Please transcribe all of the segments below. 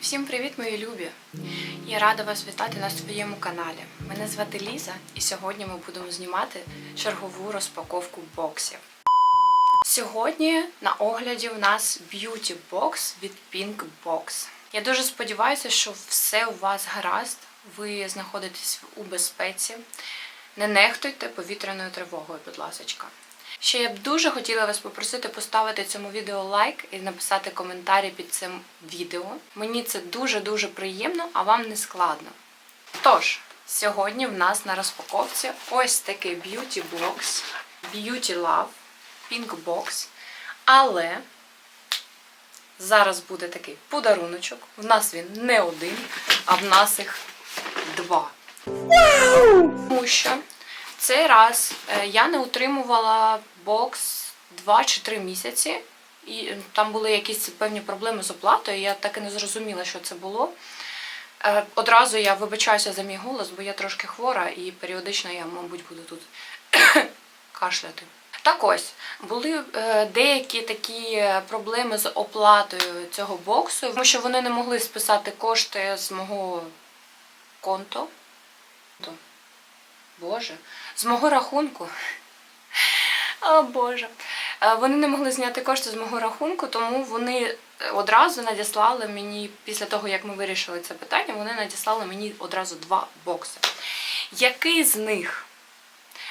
Всім привіт, мої любі! Я рада вас вітати на своєму каналі. Мене звати Ліза, і сьогодні ми будемо знімати чергову розпаковку боксів. Сьогодні на огляді у нас Beauty Box від Pink Box. Я дуже сподіваюся, що все у вас гаразд, ви знаходитесь у безпеці. Не нехтуйте повітряною тривогою, будь ласка. Ще я б дуже хотіла вас попросити поставити цьому відео лайк і написати коментарі під цим відео. Мені це дуже-дуже приємно, а вам не складно. Тож, сьогодні в нас на розпаковці ось такий Beauty Box, Beauty Love, Pink Box. Але зараз буде такий подаруночок. В нас він не один, а в нас їх два. Тому що цей раз е, я не утримувала бокс 2 чи 3 місяці, і там були якісь певні проблеми з оплатою. Я так і не зрозуміла, що це було. Е, Одразу я вибачаюся за мій голос, бо я трошки хвора і періодично я, мабуть, буду тут кашляти. Так ось, були е, деякі такі проблеми з оплатою цього боксу, тому що вони не могли списати кошти з мого конто. Боже, з мого рахунку. О Боже. Е, Вони не могли зняти кошти з мого рахунку, тому вони одразу надіслали мені, після того, як ми вирішили це питання, вони надіслали мені одразу два бокси. Який з них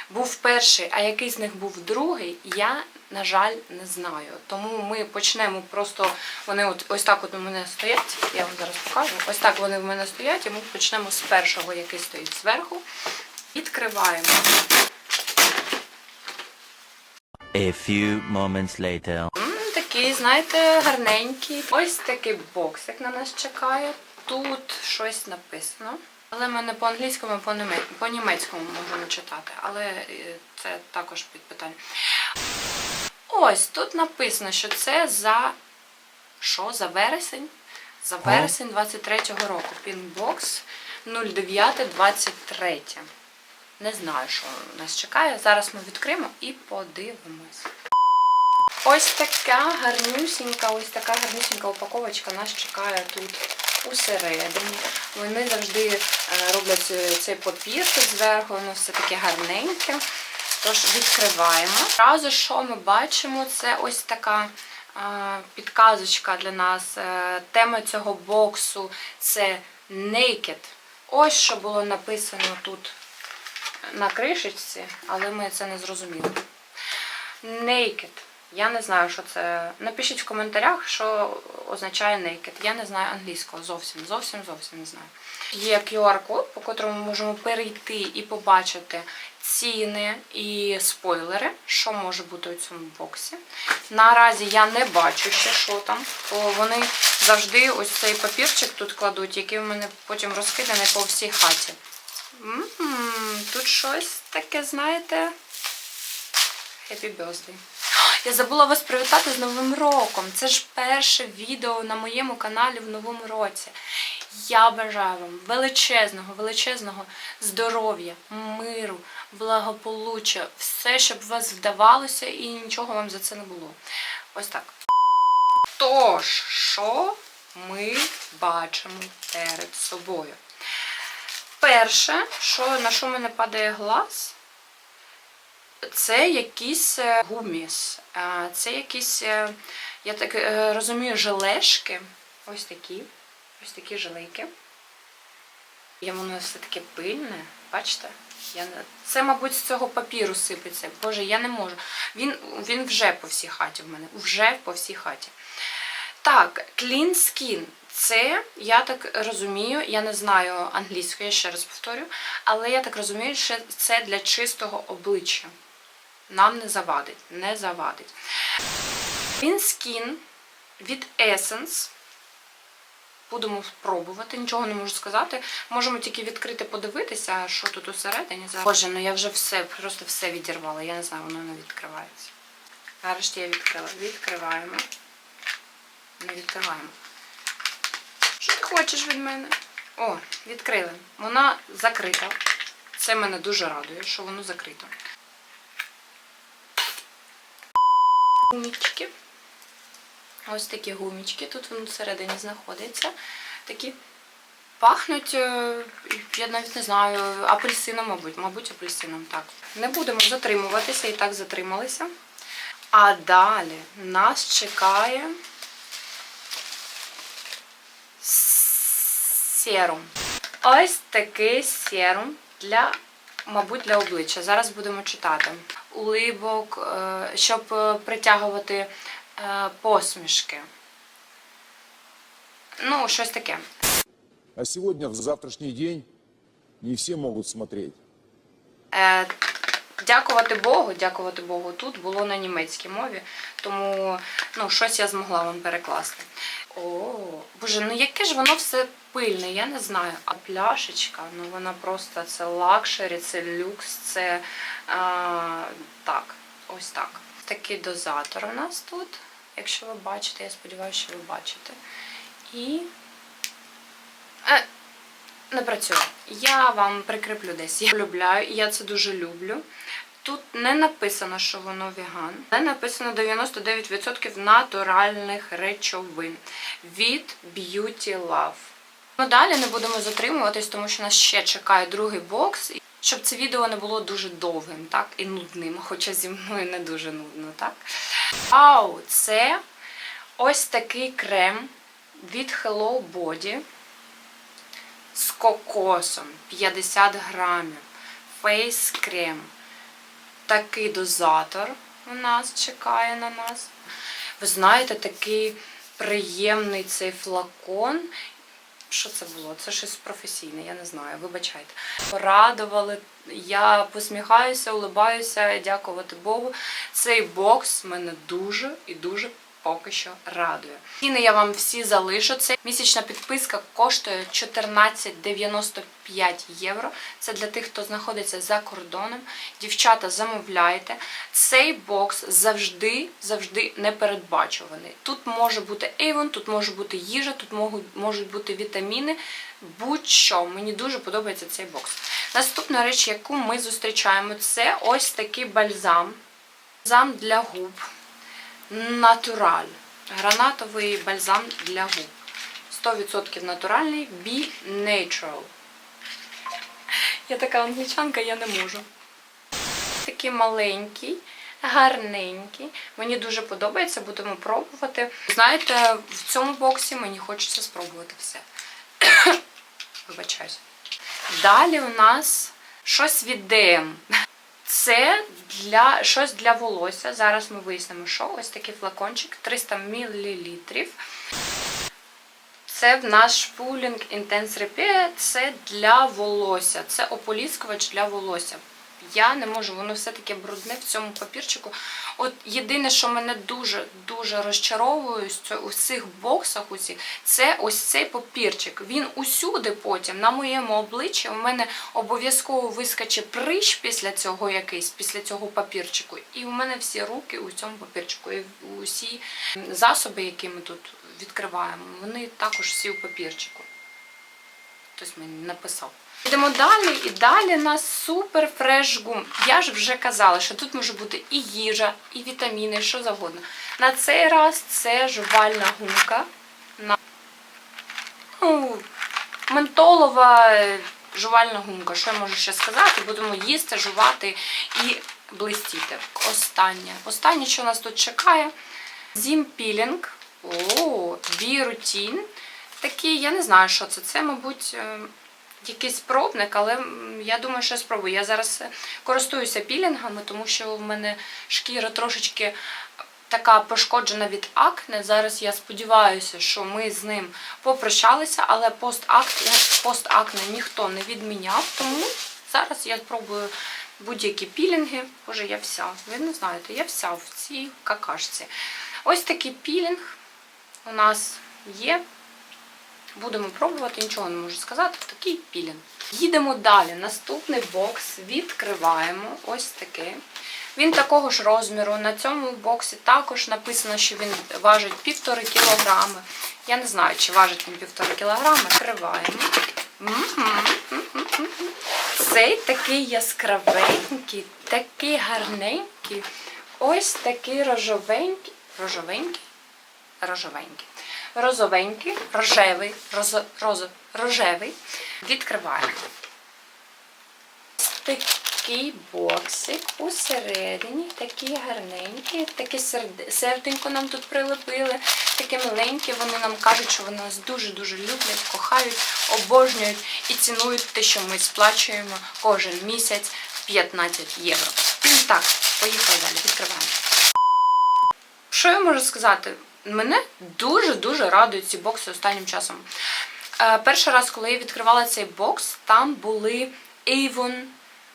був перший, а який з них був другий, я, на жаль, не знаю. Тому ми почнемо просто. Вони от ось так от у мене стоять. Я вам зараз покажу. Ось так вони в мене стоять, і ми почнемо з першого, який стоїть зверху. Відкриваємо. A few moments later. Такий, знаєте, гарненький. Ось такий боксик на нас чекає. Тут щось написано. Але ми не по-англійському, а по-неме- по-німецькому можемо читати. Але е, це також під питання. Ось тут написано, що це за що? За вересень? За вересень 23-го року. Пінбокс 09-23. Не знаю, що нас чекає. Зараз ми відкриємо і подивимось. Ось така гарнюсінька, ось така гарнюсінька упаковочка нас чекає тут усередині. Вони завжди е, роблять е, цей папір зверху, воно все таке гарненьке. Тож відкриваємо. Одразу, що ми бачимо, це ось така е, підказочка для нас. Тема цього боксу це Naked. Ось що було написано тут на кришечці, але ми це не зрозуміли. Naked. Я не знаю, що це. Напишіть в коментарях, що означає naked. Я не знаю англійського зовсім, зовсім, зовсім не знаю. Є QR-код, по котрому ми можемо перейти і побачити ціни і спойлери, що може бути у цьому боксі. Наразі я не бачу ще, що там, бо вони завжди ось цей папірчик тут кладуть, який в мене потім розкиданий по всій хаті. Тут щось таке, знаєте. Happy birthday. Я забула вас привітати з Новим роком. Це ж перше відео на моєму каналі в новому році. Я бажаю вам величезного, величезного здоров'я, миру, благополуччя, все, щоб вас вдавалося і нічого вам за це не було. Ось так. Тож, що ми бачимо перед собою? Перше, що, на що мене падає глаз, це якісь е, гуміс. Це якісь, е, я так е, розумію, желешки. Ось такі. Ось такі желейки. І воно все таке пильне, бачите? Я. Це, мабуть, з цього папіру сипеться. Боже, я не можу. Він, він вже по всій хаті в мене. Вже по всій хаті. Так, Clean Skin. Це, я так розумію, я не знаю англійською, я ще раз повторю, але я так розумію, що це для чистого обличчя. Нам не завадить, не завадить. Clean Skin від Essence. Будемо спробувати, нічого не можу сказати. Можемо тільки відкрити, подивитися, що тут усередині. Боже, ну я вже все, просто все відірвала. Я не знаю, воно не відкривається. Нарешті я відкрила. Відкриваємо. Не відкриваємо. Хочеш від мене? О, відкрили. Вона закрита. Це мене дуже радує, що воно закрито. Гумічки. Ось такі гумічки тут вони всередині знаходяться. Такі пахнуть, е, я навіть не знаю, апельсином, мабуть, мабуть, апельсином, так. Не будемо затримуватися, і так затрималися. А далі нас чекає серум. Ось такий серум для, мабуть, для обличчя. Зараз будемо читати. Улибок, е, щоб е, притягувати е, посмішки. Ну, щось таке. А сьогодні, в завтрашній день, не всі можуть смотреть. Дякувати Богу, дякувати Богу, тут було на німецькій мові, тому ну, щось я змогла вам перекласти. О, боже, ну яке ж воно все пильне, я не знаю. А пляшечка, ну вона просто це лакшері, це люкс, це а, так, ось так. Такий дозатор у нас тут, якщо ви бачите, я сподіваюся, що ви бачите. І. Е, не працює. Я вам прикріплю десь. Я полюбляю, і я це дуже люблю. Тут не написано, що воно веган. Не написано 99% натуральних речовин від Beauty Love. Ну, далі не будемо затримуватись, тому що нас ще чекає другий бокс. Щоб це відео не було дуже довгим, так, і нудним, хоча зі мною не дуже нудно, так. Вау, це ось такий крем від Hello Body з кокосом 50 грамів, фейс крем. Такий дозатор у нас чекає на нас. Ви знаєте, такий приємний цей флакон. Що це було? Це щось професійне, я не знаю, вибачайте. Порадували, я посміхаюся, улибаюся, дякувати Богу. Цей бокс мене дуже і дуже поки що радує. Ціни я вам всі залишу. Це місячна підписка коштує 14,95 євро. Це для тих, хто знаходиться за кордоном. Дівчата, замовляйте. Цей бокс завжди, завжди непередбачуваний. Тут може бути Avon, тут може бути їжа, тут можуть, бути вітаміни. Будь-що, мені дуже подобається цей бокс. Наступна річ, яку ми зустрічаємо, це ось такий бальзам. Бальзам для губ. Натураль. Гранатовий бальзам для губ. 100% натуральний Be Natural. Я така англічанка, я не можу. Такий маленький, гарненький. Мені дуже подобається, будемо пробувати. Знаєте, в цьому боксі мені хочеться спробувати все. Вибачаюсь. Далі у нас щось від DM. Це для щось для волосся. Зараз ми вияснимо, що ось такий флакончик 300 мл. Це в наш Pooling Intense Repair, це для волосся. Це ополіскувач для волосся. Я не можу, воно все таке брудне в цьому папірчику. От єдине, що мене дуже дуже розчаровує у цих боксах, усіх, це ось цей папірчик. Він усюди потім на моєму обличчі у мене обов'язково вискоче прищ після цього якийсь, після цього папірчику. І у мене всі руки у цьому папірчику. І усі засоби, які ми тут відкриваємо, вони також всі у папірчику. Хтось мені написав. Йдемо далі, і далі нас супер фреш гум. Я ж вже казала, що тут може бути і їжа, і вітаміни, що завгодно. На цей раз це жувальна гумка. На... Ну, ментолова е, жувальна гумка. Що я можу ще сказати? Будемо їсти, жувати і блистіти. Останнє. Останнє, що нас тут чекає. Зімпілінг. О, бірутін. Такий, я не знаю, що це. Це, мабуть, е, якийсь пробник, але я думаю, що я спробую. Я зараз е, користуюся пілінгами, тому що в мене шкіра трошечки така пошкоджена від акне. Зараз я сподіваюся, що ми з ним попрощалися, але постакне, постакне ніхто не відміняв, тому зараз я спробую будь-які пілінги. Боже, я вся. Ви не знаєте, я вся в цій какашці. Ось такий пілінг у нас є. Будемо пробувати, нічого не можу сказати. Такий пілінг. Їдемо далі. Наступний бокс відкриваємо. Ось такий. Він такого ж розміру. На цьому боксі також написано, що він важить півтори кілограми. Я не знаю, чи важить він півтори кілограми. Відкриваємо. Цей такий яскравенький, такий гарненький. Ось такий рожовенький. Рожовенький? рожевенький. Розовенький, рожевий, розо, розо, рожевий. Відкриваємо. Такий боксик усередині, такий гарненький, таке серденько нам тут прилепили, таке маленьке. Вони нам кажуть, що вони нас дуже-дуже люблять, кохають, обожнюють і цінують те, що ми сплачуємо кожен місяць 15 євро. Так, поїхали далі, відкриваємо. Що я можу сказати? Мене дуже-дуже радують ці бокси останнім часом. Е, перший раз, коли я відкривала цей бокс, там були Avon,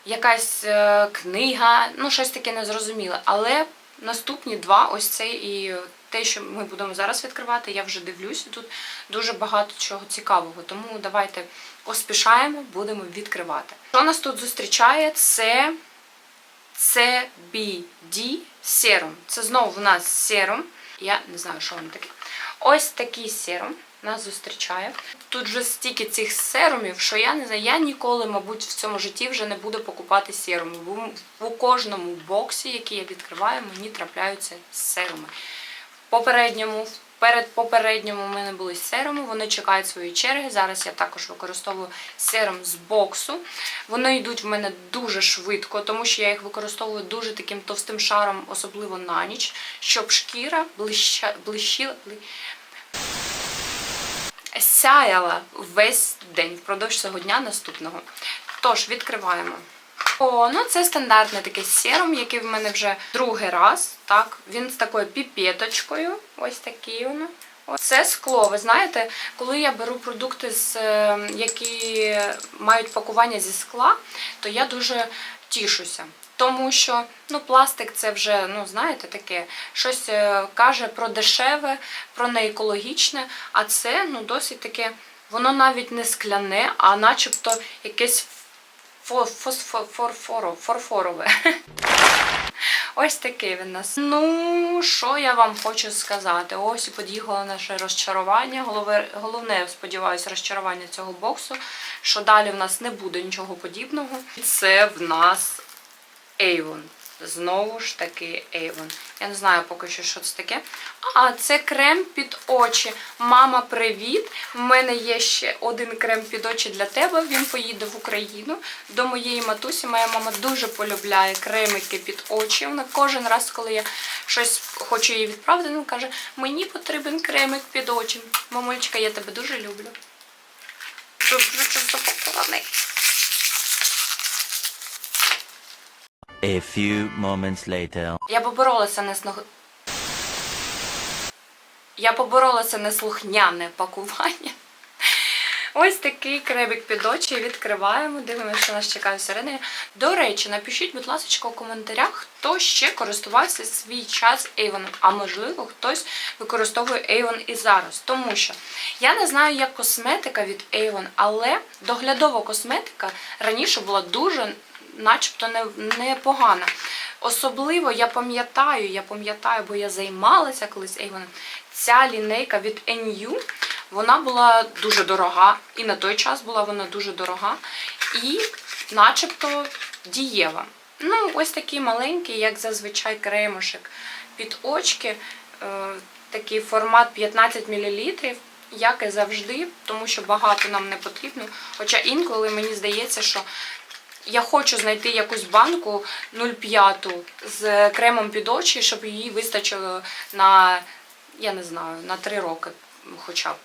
якась е, книга, ну щось таке незрозуміле. Але наступні два, ось цей і те, що ми будемо зараз відкривати, я вже дивлюся. Тут дуже багато чого цікавого. Тому давайте поспішаємо, будемо відкривати. Що нас тут зустрічає? Це CBD серум. Це знову в нас серум. Я не знаю, що воно таке. Ось такий серум нас зустрічає. Тут вже стільки цих серумів, що я не знаю, я ніколи, мабуть, в цьому житті вже не буду покупати серуми. Бо У кожному боксі, який я відкриваю, мені трапляються серуми. В попередньому, в перед попередньому у мене були серуми, вони чекають свої черги. Зараз я також використовую серум з боксу. Вони йдуть в мене дуже швидко, тому що я їх використовую дуже таким товстим шаром, особливо на ніч, щоб шкіра блищила, сяяла весь день впродовж цього дня наступного. Тож, відкриваємо. О, ну це стандартний такий серум, який в мене вже другий раз. Так, він з такою піпеточкою. Ось такий воно. Це скло. Ви знаєте, коли я беру продукти, е, які мають пакування зі скла, то я дуже тішуся. Тому що ну, пластик це вже, ну знаєте, таке щось е, каже про дешеве, про неекологічне, а це ну, досить таке, воно навіть не скляне, а начебто якесь фо- фосфо- форфорове. Ось такий він нас. Ну, що я вам хочу сказати? Ось і під'їхало наше розчарування. Головне, сподіваюся, розчарування цього боксу, що далі в нас не буде нічого подібного. І Це в нас Avon. Знову ж таки Avon. Я не знаю поки що, що це таке. А, це крем під очі. Мама, привіт! У мене є ще один крем під очі для тебе. Він поїде в Україну до моєї матусі. Моя мама дуже полюбляє кремики під очі. Вона кожен раз, коли я щось хочу їй відправити, вона каже: мені потрібен кремик під очі. Мамочка, я тебе дуже люблю. Дуже запакований. A few moments later. Я поборолася не сног... Я поборолася неслухняне пакування. Ось такий кребик під очі. Відкриваємо, дивимося, що нас чекає всередині. До речі, напишіть, будь ласка, у коментарях, хто ще користувався свій час Avon, а можливо, хтось використовує Avon і зараз. Тому що я не знаю, як косметика від Avon, але доглядова косметика раніше була дуже начебто не- непогана. Особливо я пам'ятаю, я пам'ятаю, бо я займалася колись Avon, ця лінейка від NU, вона була дуже дорога, і на той час була вона дуже дорога, і начебто дієва. Ну, ось такий маленький, як зазвичай кремушек під очки, е, такий формат 15 мл, як і завжди, тому що багато нам не потрібно. Хоча інколи мені здається, що я хочу знайти якусь банку 0,5 з кремом під очі, щоб її вистачило на, я не знаю, на 3 роки хоча б.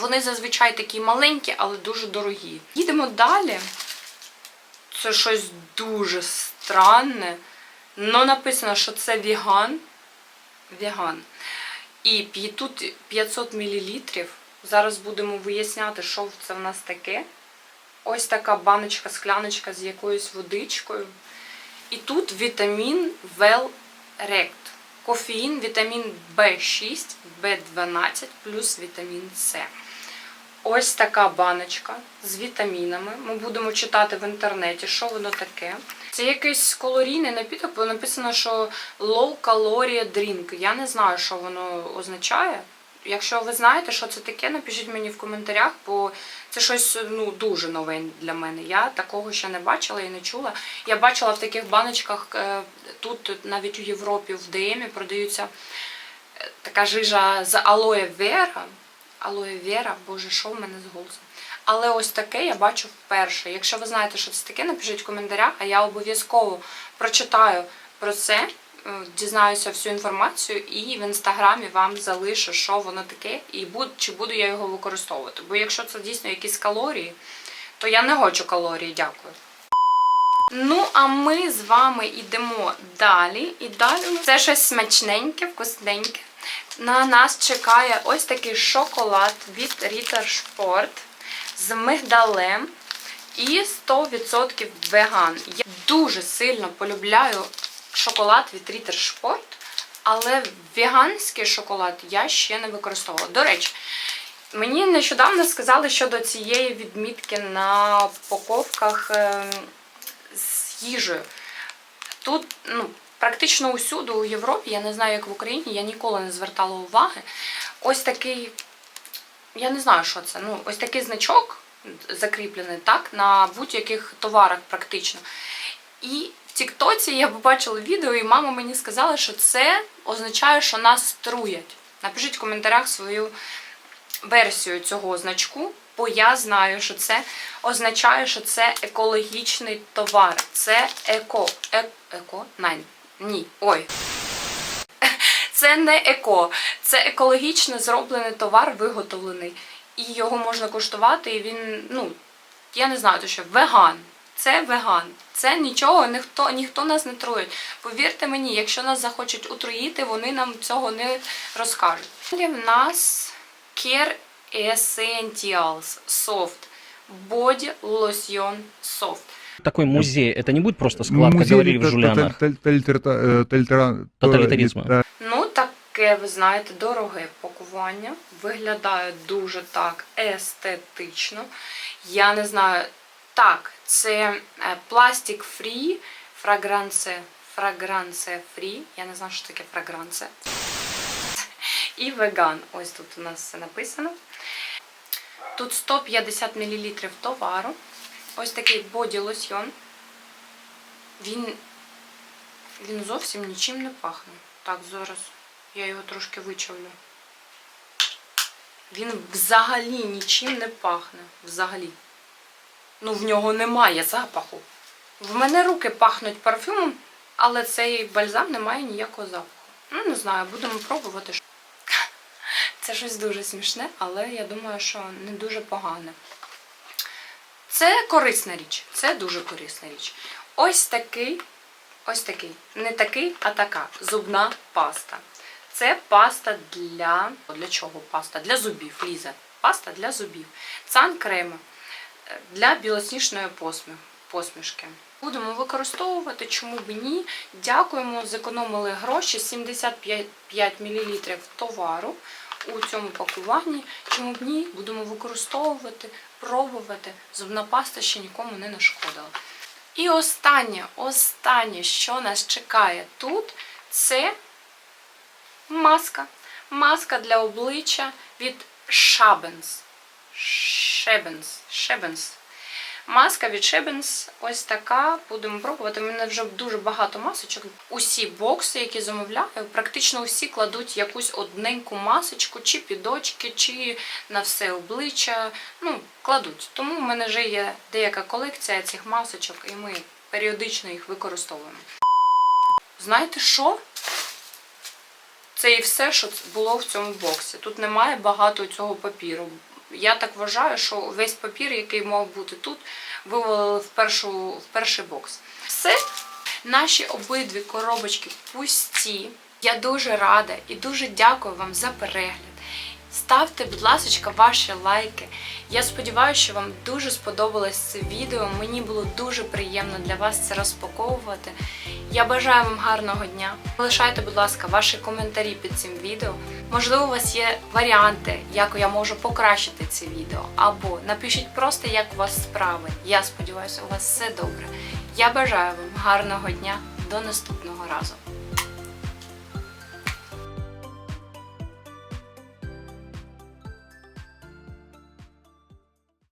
Вони зазвичай такі маленькі, але дуже дорогі. Їдемо далі. Це щось дуже странне. Ну, написано, що це веган. Веган. І тут 500 мл. Зараз будемо виясняти, що це в нас таке. Ось така баночка, скляночка з якоюсь водичкою. І тут вітамін Велрект. Кофеїн, вітамін В6, В12 плюс вітамін С. Ось така баночка з вітамінами. Ми будемо читати в інтернеті, що воно таке. Це якийсь калорійний напіток, бо написано, що low calorie drink. Я не знаю, що воно означає. Якщо ви знаєте, що це таке, напишіть мені в коментарях, бо це щось ну, дуже нове для мене. Я такого ще не бачила і не чула. Я бачила в таких баночках, е, тут навіть у Європі в ДМі продаються е, така жижа з алоє вера. Алоє вера, боже, що в мене з голосом. Але ось таке я бачу вперше. Якщо ви знаєте, що це таке, напишіть в коментарях, а я обов'язково прочитаю про це, дізнаюся всю інформацію і в інстаграмі вам залишу, що воно таке, і чи буду я його використовувати. Бо якщо це дійсно якісь калорії, то я не хочу калорії, дякую. Ну, а ми з вами йдемо далі. І далі це щось смачненьке, вкусненьке. На нас чекає ось такий шоколад від Ritter Sport з мигдалем і 100% веган. Я дуже сильно полюбляю шоколад від Ritter Sport, але веганський шоколад я ще не використовувала. До речі, Мені нещодавно сказали щодо цієї відмітки на упаковках ем, з їжею. Тут ну, практично усюди у Європі, я не знаю, як в Україні, я ніколи не звертала уваги. Ось такий, я не знаю, що це. Ну, ось такий значок закріплений так, на будь-яких товарах практично. І Тіктоці я побачила відео, і мама мені сказала, що це означає, що нас труять. Напишіть в коментарях свою версію цього значку, бо я знаю, що це означає, що це екологічний товар. Це еко. Е, еко? Найн. Ні. Ой. Це не еко, це екологічно зроблений товар, виготовлений. І його можна куштувати, і він, ну, я не знаю, то що веган. Це веган. Це нічого, ніхто, ніхто нас не труїть. Повірте мені, якщо нас захочуть отруїти, вони нам цього не розкажуть. Далі в нас Care Essentials Soft Body Lotion Soft. такой музей, это не будет просто склад, как Музей говорили в Жулянах? Ну, таке, ви знаєте, дороге пакування. Виглядає дуже так естетично. Я не знаю. Так, це пластик фрі, фрагранце, фрагранце фрі. Я не знаю, що таке фрагранце. І веган. Ось тут у нас все написано. Тут 150 мл товару. Ось такий боді лосьйон. Він він зовсім нічим не пахне. Так, зараз я його трошки вичавлю. Він взагалі нічим не пахне. Взагалі. Ну, в нього немає запаху. В мене руки пахнуть парфюмом, але цей бальзам не має ніякого запаху. Ну, не знаю, будемо пробувати. Це щось дуже смішне, але я думаю, що не дуже погане. Це корисна річ. Це дуже корисна річ. Ось такий, ось такий, не такий, а така зубна паста. Це паста для. Для чого паста? Для зубів, Ліза. Паста для зубів. Цан крема для білосніжної посмішки. Будемо використовувати, чому б ні. Дякуємо, зекономили гроші 75 мл товару у цьому пакуванні. Чому б ні, будемо використовувати, пробувати. Зубна паста ще нікому не нашкодила. І останнє, останнє, що нас чекає тут, це маска. Маска для обличчя від Шабенс. Шебенс. Шебенс. Маска від Шебенс ось така. Будемо пробувати. У мене вже дуже багато масочок. Усі бокси, які замовляю, практично усі кладуть якусь одненьку масочку, чи під очки, чи на все обличчя. Ну, кладуть. Тому в мене вже є деяка колекція цих масочок, і ми періодично їх використовуємо. Знаєте що? Це і все, що було в цьому боксі. Тут немає багато цього папіру. Я так вважаю, що весь папір, який мав бути тут, вивалили в, першу, в перший бокс. Все, наші обидві коробочки пусті. Я дуже рада і дуже дякую вам за перегляд. Ставте, будь ласка, ваші лайки. Я сподіваюся, що вам дуже сподобалось це відео. Мені було дуже приємно для вас це розпаковувати. Я бажаю вам гарного дня. Лишайте, будь ласка, ваші коментарі під цим відео. Можливо, у вас є варіанти, як я можу покращити це відео. Або напишіть просто, як у вас справи. Я сподіваюся, у вас все добре. Я бажаю вам гарного дня. До наступного разу.